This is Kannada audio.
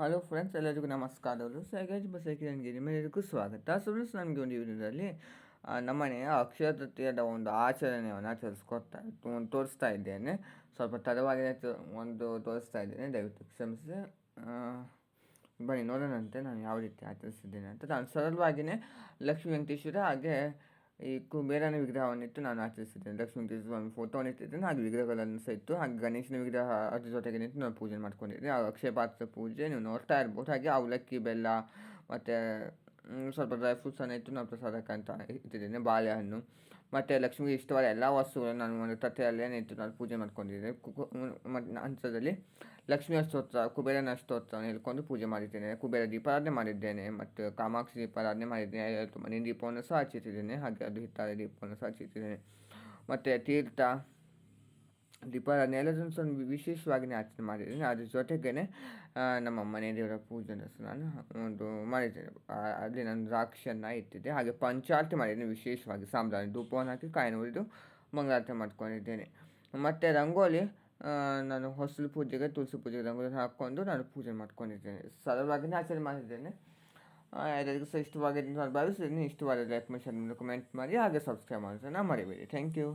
ಹಲೋ ಫ್ರೆಂಡ್ಸ್ ಎಲ್ಲರಿಗೂ ನಮಸ್ಕಾರಗಳು. ಸೈಗೇಜ್ ಬಸೈಕಿ ನಿಮ್ಮೆಲ್ಲರಿಗೂ ಸ್ವಾಗತ. ಸೊ ಫ್ರೆಂಡ್ಸ್ ನನಗೆ ಒಂದು ವಿಡಿಯೋದಲ್ಲಿ ನಮ್ಮನೆಯ ಅಕ್ಷಯ ತೃತೀಯದ ಒಂದು ಆಚರಣೆಯನ್ನು ತೋರಿಸ್ಕೊಡ್ತಾ ತೋರಿಸ್ತಾ ಇದ್ದೇನೆ. ಸ್ವಲ್ಪ ತಡವಾಗಿನೇ ಒಂದು ತೋರಿಸ್ತಾ ಇದ್ದೇನೆ. ದಯವಿಟ್ಟು ಕ್ಷಮಿಸಿ. ಬನ್ನಿ, ನೋಡೋಣಂತೆ ನಾನು ಯಾವ ರೀತಿ ಆಚರಿಸಿದ್ದೇನೆ ಅಂತ. ನಾನು ಸರಳವಾಗಿಯೇ ಲಕ್ಷ್ಮೀ ವೆಂಕಟೇಶ್ವರ ಹಾಗೆ ಈ ಕುಬೇರನ ವಿಗ್ರಹವನ್ನಿಟ್ಟು ನಾನು ಆಚರಿಸಿದ್ದೇನೆ ಲಕ್ಷ್ಮೀ ಸ್ವಾಮಿ ಫೋಟೋವನ್ನು ಇಟ್ಟಿದ್ದೇನೆ ಹಾಗೆ ವಿಗ್ರಹಗಳನ್ನು ಸಹ ಇತ್ತು ಹಾಗೆ ಗಣೇಶನ ವಿಗ್ರಹ ಅದ್ರ ಜೊತೆಗೆ ನಿಂತು ನಾನು ಪೂಜೆ ಮಾಡ್ಕೊಂಡಿದ್ದೆ. ಆ ಅಕ್ಷಯ ಪಾತ್ರ ಪೂಜೆ ನೀವು ನೋಡ್ತಾ ಇರ್ಬೋದು. ಹಾಗೆ ಅವಲಕ್ಕಿ, ಬೆಲ್ಲ, ಮತ್ತು ಸ್ವಲ್ಪ ಡ್ರೈ ಫ್ರೂಟ್ಸನ್ನು ಇಟ್ಟು ನಾನು ಪ್ರಸಾದಕ್ಕೆ ಅಂತ ಇಟ್ಟಿದ್ದೇನೆ, ಬಾಳೆಹಣ್ಣು. ಮತ್ತು ಲಕ್ಷ್ಮಿಗೆ ಇಷ್ಟವಾದ ಎಲ್ಲ ವಸ್ತುಗಳನ್ನು ನಾನು ಒಂದು ತಟ್ಟೆಯಲ್ಲೇ ಇಟ್ಟು ನಾನು ಪೂಜೆ ಮಾಡ್ಕೊಂಡಿದ್ದೇನೆ. ಹಂತದಲ್ಲಿ ಲಕ್ಷ್ಮಿ ಅಷ್ಟೋತ್ತರ ಕುಬೇರನ ಅಷ್ಟೋತ್ತರ ಹೇಳ್ಕೊಂಡು ಪೂಜೆ ಮಾಡಿದ್ದೇನೆ. ಕುಬೇರ ದೀಪಾರಾಧನೆ ಮಾಡಿದ್ದೇನೆ ಮತ್ತು ಕಾಮಾಕ್ಷಿ ದೀಪಾರಾಧನೆ ಮಾಡಿದ್ದೇನೆ. ಮನೆ ದೀಪವನ್ನು ಸಹ ಹಚ್ಚಿಟ್ಟಿದ್ದೇನೆ. ಹಾಗೆ ಅದು ಹಿತ್ತಾಳೆ ದೀಪವನ್ನು ಸಹ ಹಚ್ಚಿಟ್ಟಿದ್ದೇನೆ. ಮತ್ತು ತೀರ್ಥ ದೀಪಾರಾಧನೆ ಎಲ್ಲದನ್ನು ಸಹ ವಿಶೇಷವಾಗಿಯೇ ಆಚರಣೆ ಮಾಡಿದ್ದೀನಿ. ಅದ್ರ ಜೊತೆಗೇ ನಮ್ಮ ಮನೆ ದೇವರ ಪೂಜೆನ ಸಹ ನಾನು ಒಂದು ಮಾಡಿದ್ದೇನೆ. ಅಲ್ಲಿ ನಾನು ದ್ರಾಕ್ಷಿಯನ್ನು ಇಟ್ಟಿದ್ದೆ. ಹಾಗೆ ಪಂಚಾರತಿ ಮಾಡಿದ್ದೀನಿ ವಿಶೇಷವಾಗಿ. ಸಾಂಬ್ರಾಣಿ ಧೂಪವನ್ನು ಹಾಕಿ ಕಾಯಿನ ಉರಿದು ಮಂಗಳಾರತಿ ಮಾಡ್ಕೊಂಡಿದ್ದೇನೆ. ಮತ್ತು ರಂಗೋಲಿ ನಾನು ಹೊಸಲು ಪೂಜೆಗೆ, ತುಳಸಿ ಪೂಜೆಗೆ ರಂಗೋಲಿ ಹಾಕ್ಕೊಂಡು ನಾನು ಪೂಜೆ ಮಾಡ್ಕೊಂಡಿದ್ದೇನೆ. ಸರಳವಾಗಿಯೇ ಆಚರಣೆ ಮಾಡಿದ್ದೇನೆ. ಎಲ್ಲರಿಗೂ ಸಹ ಇಷ್ಟವಾಗಿದೆ ನಾನು ಭಾವಿಸಿದ್ದೀನಿ ಇಷ್ಟವಾದ ಲೈಕ್ ಮೆಷನ್ ಕಮೆಂಟ್ ಮಾಡಿ ಹಾಗೆ ಸಬ್ಸ್ಕ್ರೈಬ್ ಮಾಡೋದನ್ನು ಮರಿಬೇಡಿ. Thank you